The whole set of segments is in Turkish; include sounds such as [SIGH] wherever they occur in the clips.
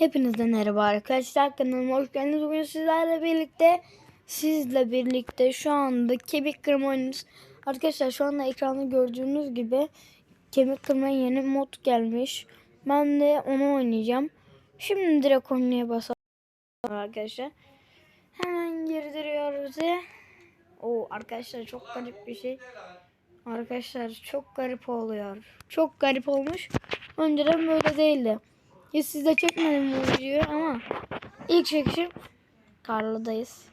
Hepinize merhaba arkadaşlar kanalıma hoş geldiniz. Bugün sizlerle birlikte sizle birlikte şu anda kemik kırma oynuyoruz. Arkadaşlar şu anda ekranda gördüğünüz gibi kemik kırma yeni mod gelmiş. Ben de onu oynayacağım. Şimdi direkt oynaya basalım arkadaşlar. Hemen girdiriyoruz. O arkadaşlar çok garip bir şey. Arkadaşlar çok garip oluyor. Çok garip olmuş. Önceden böyle değildi. Ya siz de çekmedim bu videoyu ama ilk çekişim Karlı'dayız.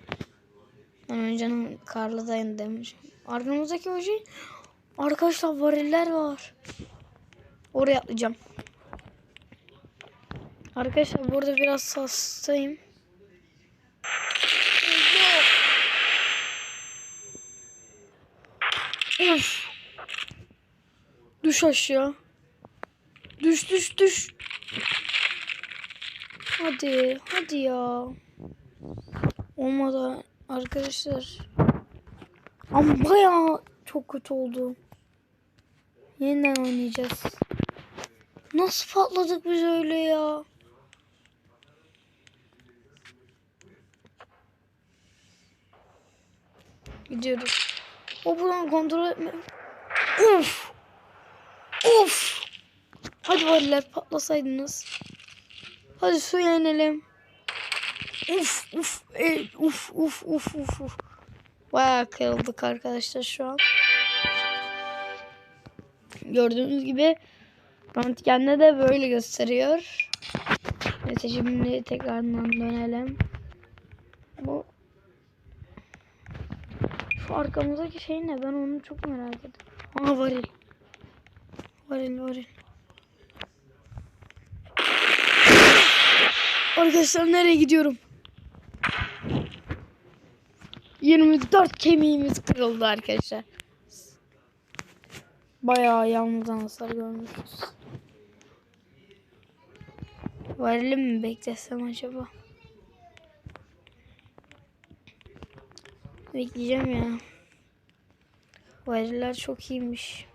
Ben önceden Karlı'dayım demiş. Arkamızdaki o şey arkadaşlar variller var. Oraya atlayacağım. Arkadaşlar burada biraz hastayım. Düş aşağı. Düş düş düş. Hadi, hadi ya. Olmadı arkadaşlar. Ama bayağı çok kötü oldu. Yeniden oynayacağız. Nasıl patladık biz öyle ya? Gidiyoruz. O buradan kontrol etme. Uf! Uf! Hadi variller patlasaydınız. Hadi suya inelim. Uf uf e, uf uf uf uf uf. Bayağı kırıldık arkadaşlar şu an. Gördüğünüz gibi röntgende de böyle gösteriyor. Neyse şimdi tekrardan dönelim. Bu şu arkamızdaki şey ne? Ben onu çok merak ediyorum. Aa varil. Varil varil. Arkadaşlar nereye gidiyorum? 24 kemiğimiz kırıldı arkadaşlar. Bayağı yalnızdan hasar görmüşüz. Varelim mi beklesem acaba? Bekleyeceğim ya. Variller çok iyiymiş.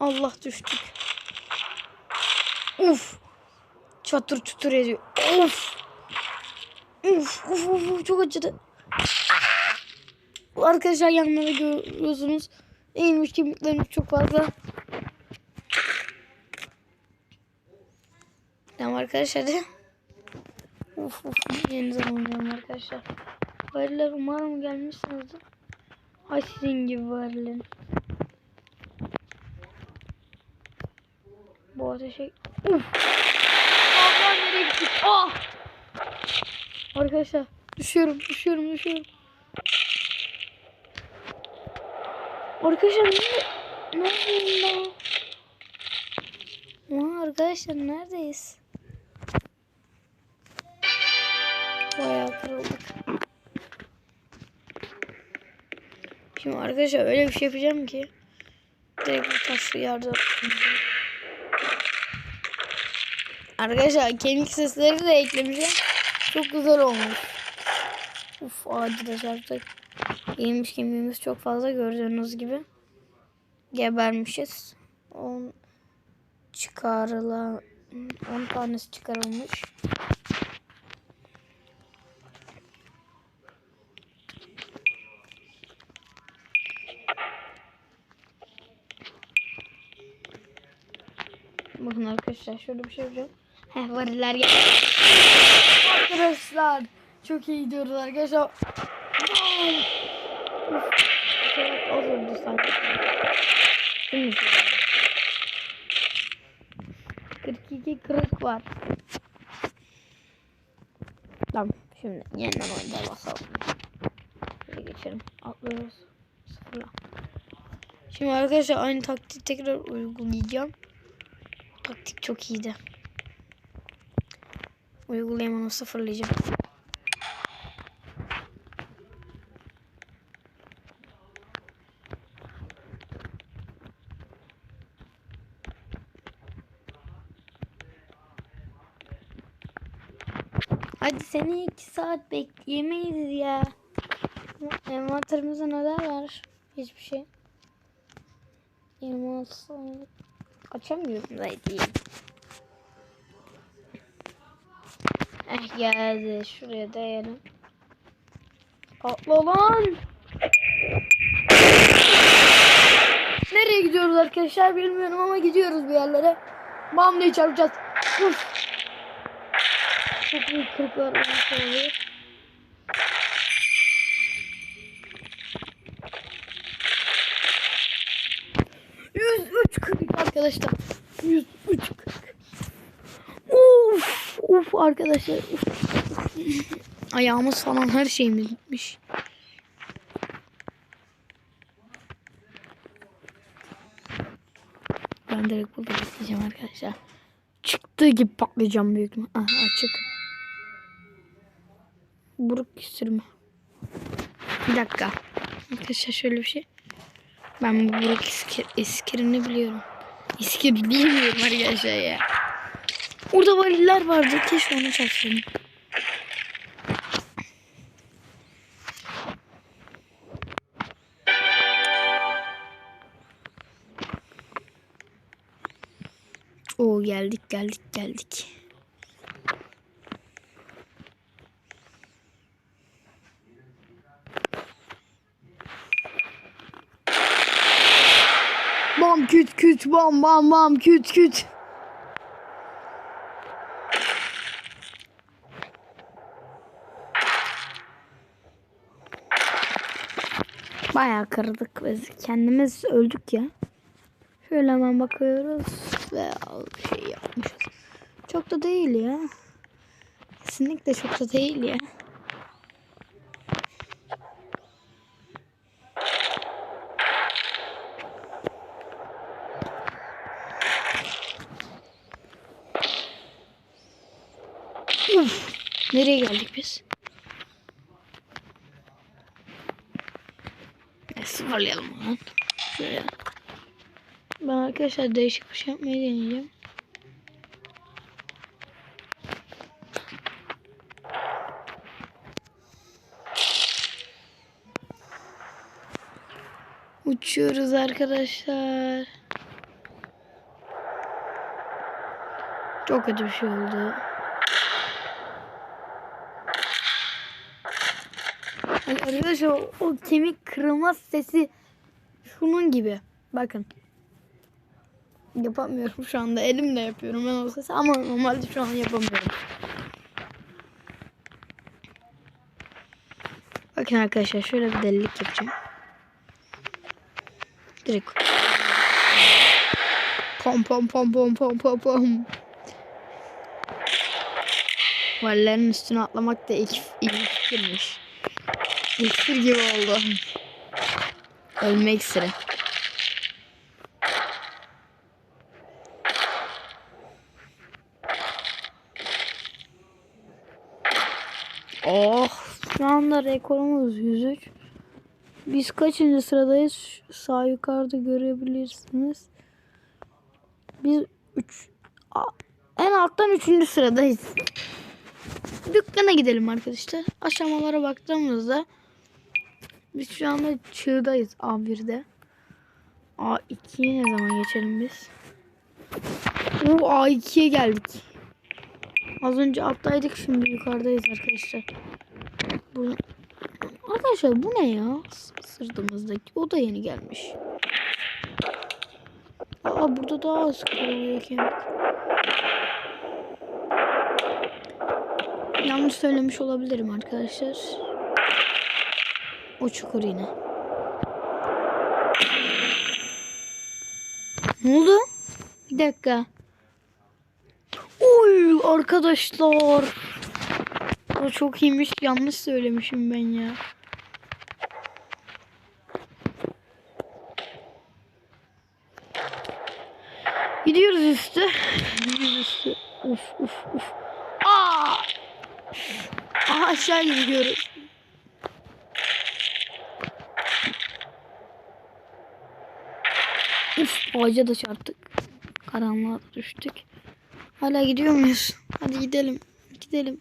Allah düştük. Uf. Çatır çutur ediyor. Of. Uf, uf, uf, uf, çok acıdı. Arkadaşlar yanları görüyorsunuz. Eğilmiş kemiklerimiz çok fazla. Tamam arkadaşlar. Uf uf yeni zamanlayacağım arkadaşlar. Variller umarım gelmişsinizdir. Ay sizin gibi variller. Bu ateşe... Uf. Gittik? Ah! Arkadaşlar düşüyorum, düşüyorum, düşüyorum. Arkadaşlar ne? Neredeyim ben? Aa, arkadaşlar neredeyiz? Bayağı kırıldık. Şimdi arkadaşlar öyle bir şey yapacağım ki direkt bu taşlı yerde Arkadaşlar kemik sesleri de eklemişim. Çok güzel olmuş. Uf ağacı da çarptık. Yemiş kemiğimiz çok fazla gördüğünüz gibi. Gebermişiz. 10 çıkarılan 10 tanesi çıkarılmış. Bakın arkadaşlar şöyle bir şey yapacağım. Heh variller gel. Arkadaşlar çok iyi gidiyoruz arkadaşlar. Uf, Az oldu sanki. Şimdi 42 kırık var. Tamam şimdi yeniden oynaya basalım. Şöyle geçelim. Atlıyoruz. Sıfırla. Şimdi arkadaşlar aynı taktiği tekrar uygulayacağım. Taktik çok iyiydi. Uygulayayım onu sıfırlayacağım. Hadi seni iki saat bekleyemeyiz ya. Envanterimizde neler var? Hiçbir şey. 26 saniye. Açamıyorum da değil. Geldi. Şuraya dayanın. Atla lan. Nereye gidiyoruz arkadaşlar bilmiyorum ama gidiyoruz bir yerlere. Diye çarpacağız. Uf. Çok büyük kırıklar olmuş oluyor. Üç kırık arkadaşlar. Yüz üç kırık. Uf, uf arkadaşlar. Ayağımız falan her şeyimiz gitmiş. Ben direkt burada bekleyeceğim arkadaşlar. Çıktığı gibi patlayacağım büyük mü? Aha açık. Buruk sürme. Bir dakika. Arkadaşlar şöyle bir şey. Ben bu buruk iskir, iskirini biliyorum. İskir bilmiyorum arkadaşlar ya. Orada variller vardı. Keşke onu çaksaydım. Oo geldik geldik geldik. Bam küt küt bam bam bam küt küt. Bayağı kırdık biz. Kendimiz öldük ya. Şöyle hemen bakıyoruz ve şey yapmışız. Çok da değil ya. Kesinlikle çok da değil ya. Uf, nereye geldik biz? E, sıfırlayalım lan. Şöyle. Ben arkadaşlar değişik bir şey yapmayı deneyeceğim. Uçuyoruz arkadaşlar. Çok kötü bir şey oldu. Hani Arkadaşlar o, o kemik kırılma sesi şunun gibi. Bakın. Yapamıyorum şu anda. Elimle yapıyorum ben o sesi ama normalde şu an yapamıyorum. Bakın arkadaşlar şöyle bir delilik yapacağım. Direkt. Pom pom pom pom pom pom pom. Vallerin üstüne atlamak da ilk, ilk fikirmiş. İksir gibi oldu. Ölme iksiri. Şu anda rekorumuz 103. Biz kaçıncı sıradayız? Sağ yukarıda görebilirsiniz. Biz 3 en alttan 3. sıradayız. Dükkana gidelim arkadaşlar. Aşamalara baktığımızda biz şu anda çığdayız A1'de. A2'ye ne zaman geçelim biz? Oo A2'ye geldik. Az önce alttaydık şimdi yukarıdayız arkadaşlar. Bu... Arkadaşlar bu ne ya? Sırtımızdaki. O da yeni gelmiş. Aa burada daha az kırılıyor kemik. Yanlış söylemiş olabilirim arkadaşlar. O çukur yine. Ne oldu? Bir dakika. Oy arkadaşlar. O çok iyiymiş. Yanlış söylemişim ben ya. Gidiyoruz üstü. Gidiyoruz üstü. Uf uf uf. Aa! Aha aşağı gidiyoruz. Uf ağaca da çarptık. Karanlığa düştük. Hala gidiyor muyuz? Hadi gidelim. Gidelim.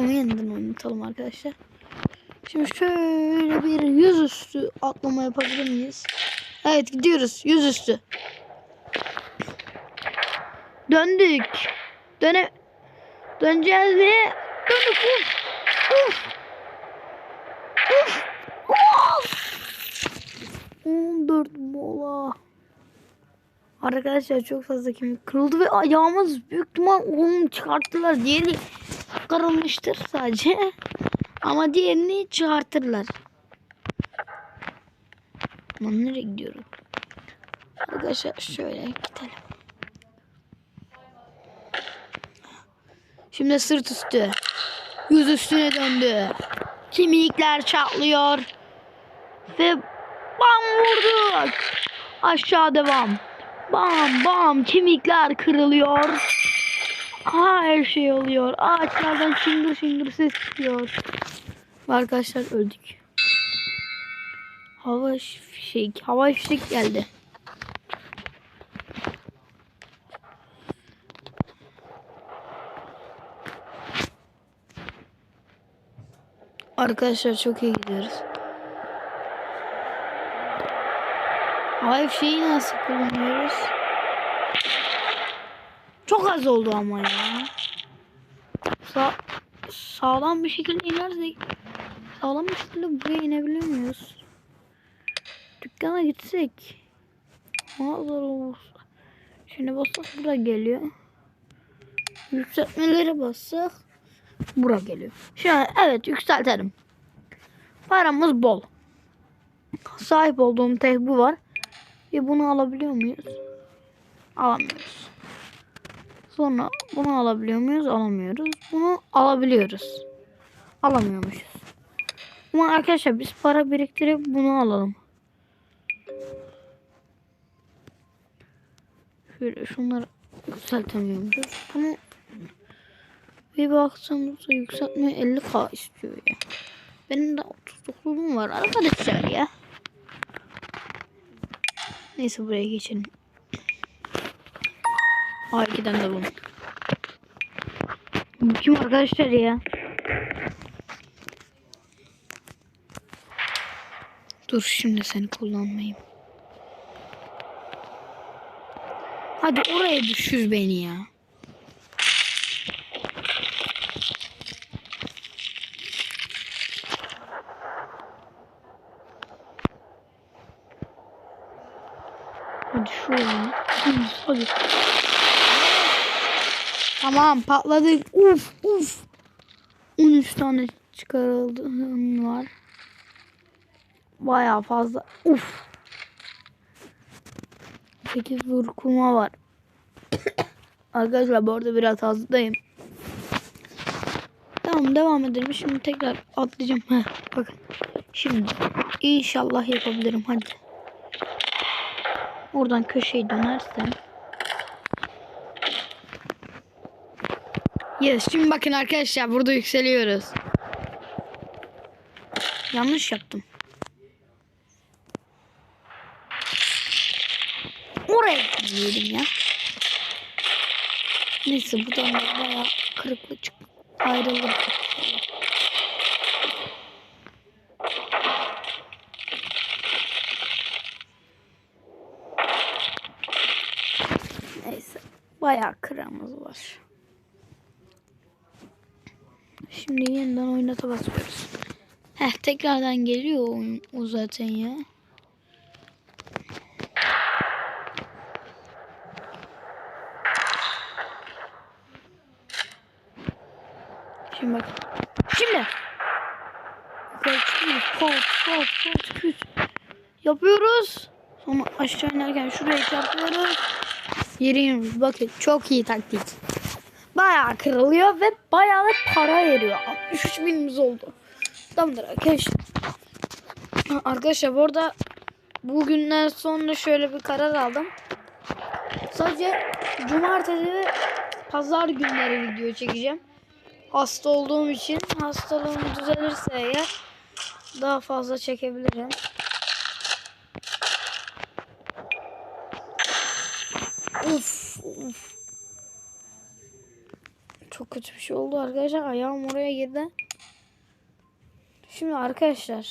Ama yeniden oynatalım arkadaşlar. Şimdi şöyle bir yüzüstü atlama yapabilir miyiz? Evet gidiyoruz yüzüstü. Döndük. Döne döneceğiz ve döndük. Uf. Uf. Uf. Of. 14 mola. Arkadaşlar çok fazla kemik kırıldı ve ayağımız büyük ihtimal onu çıkarttılar. Diğeri kırılmıştır sadece. [LAUGHS] Ama diğerini çıkartırlar. Lan nereye gidiyorum? Arkadaşlar şöyle gidelim. Şimdi sırt üstü. Yüz üstüne döndü. Kemikler çatlıyor. Ve bam vurduk. Aşağı devam. Bam bam kemikler kırılıyor. Her şey oluyor. Ağaçlardan şıngır şıngır ses çıkıyor. Arkadaşlar öldük. Hava fişek, hava fişek geldi. Arkadaşlar çok iyi gidiyoruz. Hava fişeği nasıl kullanıyoruz? Çok az oldu ama ya. Sa sağlam bir şekilde inersek sağlam bir şekilde buraya inebiliyor muyuz? Dükkana gitsek. Mağazalar olursa. Şimdi bassak bura geliyor. Yükseltmeleri bassak bura geliyor. An evet yükseltelim. Paramız bol. Sahip olduğum tek bu var. Ve bunu alabiliyor muyuz? Alamıyoruz. Sonra bunu alabiliyor muyuz? Alamıyoruz. Bunu alabiliyoruz. Alamıyormuşuz. Ama arkadaşlar biz para biriktirip bunu alalım. Şöyle şunları yükseltemiyormuşuz. Bunu bir baktığımızda yükseltme 50k istiyor ya. Benim de 39'um var arkadaşlar ya. Neyse buraya geçelim. A2'den de bunu. Bu kim arkadaşlar ya? Dur şimdi seni kullanmayayım. Hadi oraya düşür beni ya. Hadi şuraya. Hadi. Tamam patladık. Uf uf. 13 tane çıkarıldı var. Baya fazla. Uf. 8 vurkuma var. [COUGHS] Arkadaşlar bu arada biraz hastayım. Tamam devam edelim. Şimdi tekrar atlayacağım. Heh, bakın. Şimdi inşallah yapabilirim. Hadi. Oradan köşeyi dönersem. Yes. Şimdi bakın arkadaşlar burada yükseliyoruz. Yanlış yaptım. Oraya gidelim ya. Neyse buradan da bayağı kırıklı çık ayrılır. Neyse bayağı kıramız var. Şimdi yeniden oynata basıyoruz. Heh tekrardan geliyor oyun o zaten ya. Şimdi bak. Şimdi. Pot pot pot küt. Yapıyoruz. Sonra aşağı inerken şuraya çarpıyoruz. Yere iniyoruz. Bakın çok iyi taktik. Bayağı kırılıyor ve bayağı da para veriyor. 63 binimiz oldu. Tamamdır arkadaşlar. Arkadaşlar bu arada bugünden sonra şöyle bir karar aldım. Sadece cumartesi ve pazar günleri video çekeceğim. Hasta olduğum için hastalığım düzelirse eğer daha fazla çekebilirim. Uf. Çok kötü bir şey oldu arkadaşlar. Ayağım oraya girdi. Şimdi arkadaşlar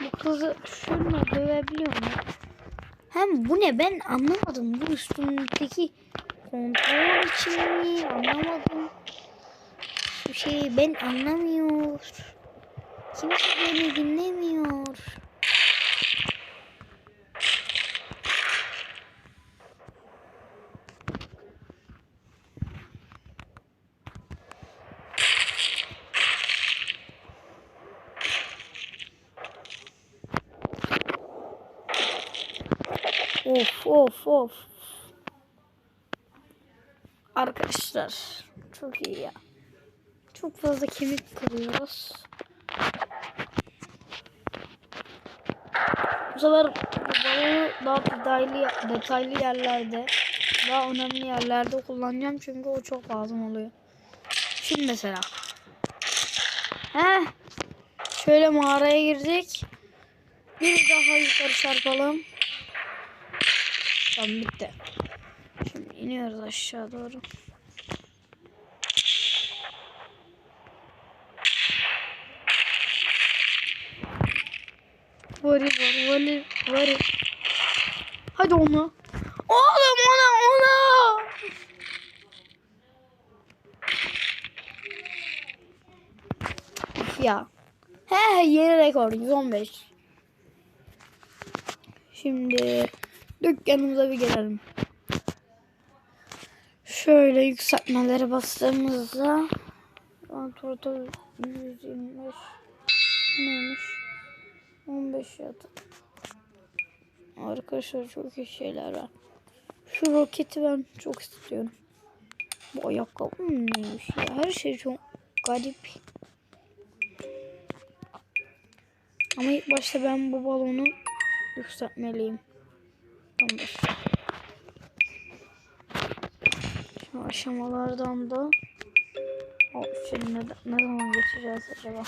bu kızı şununla dövebiliyor mu? Hem bu ne ben anlamadım. Bu üstündeki kontrol için mi anlamadım. Bu şeyi ben anlamıyor. Kimse beni dinlemiyor. Of of of. Arkadaşlar çok iyi ya. Çok fazla kemik kırıyoruz. Bu sefer balığı daha detaylı, detaylı yerlerde, daha önemli yerlerde kullanacağım çünkü o çok lazım oluyor. Şimdi mesela. Heh. Şöyle mağaraya girdik. Bir daha yukarı çarpalım. Tamam bitti. Şimdi iniyoruz aşağı doğru. Varı var varı varı. Hadi onu. Oğlum ona ona. Ya. He yeni rekor 115. Şimdi dükkanımıza bir gelelim. Şöyle yükseltmelere bastığımızda Antorta 125 neymiş? 15 yatı. Arkadaşlar çok iyi şeyler var. Şu roketi ben çok istiyorum. Bu ayakkabı neymiş ya? Her şey çok garip. Ama ilk başta ben bu balonu yükseltmeliyim. Tamamdır. Şu aşamalardan da o şimdi ne, ne zaman geçeceğiz acaba?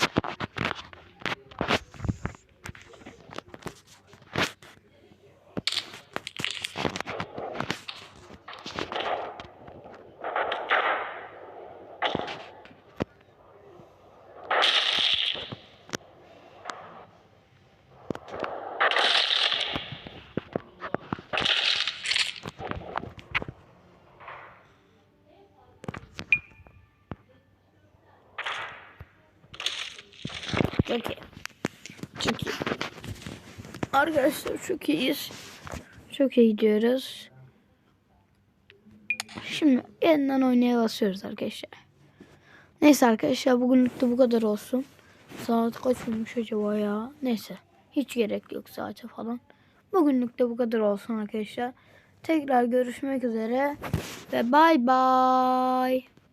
Çok iyi. Çok iyi. Arkadaşlar çok iyiyiz. Çok iyi gidiyoruz. Şimdi yeniden oynaya basıyoruz arkadaşlar. Neyse arkadaşlar bugünlük de bu kadar olsun. Saat kaç olmuş acaba ya? Neyse. Hiç gerek yok saate falan. Bugünlük de bu kadar olsun arkadaşlar. Tekrar görüşmek üzere. Ve bay bay.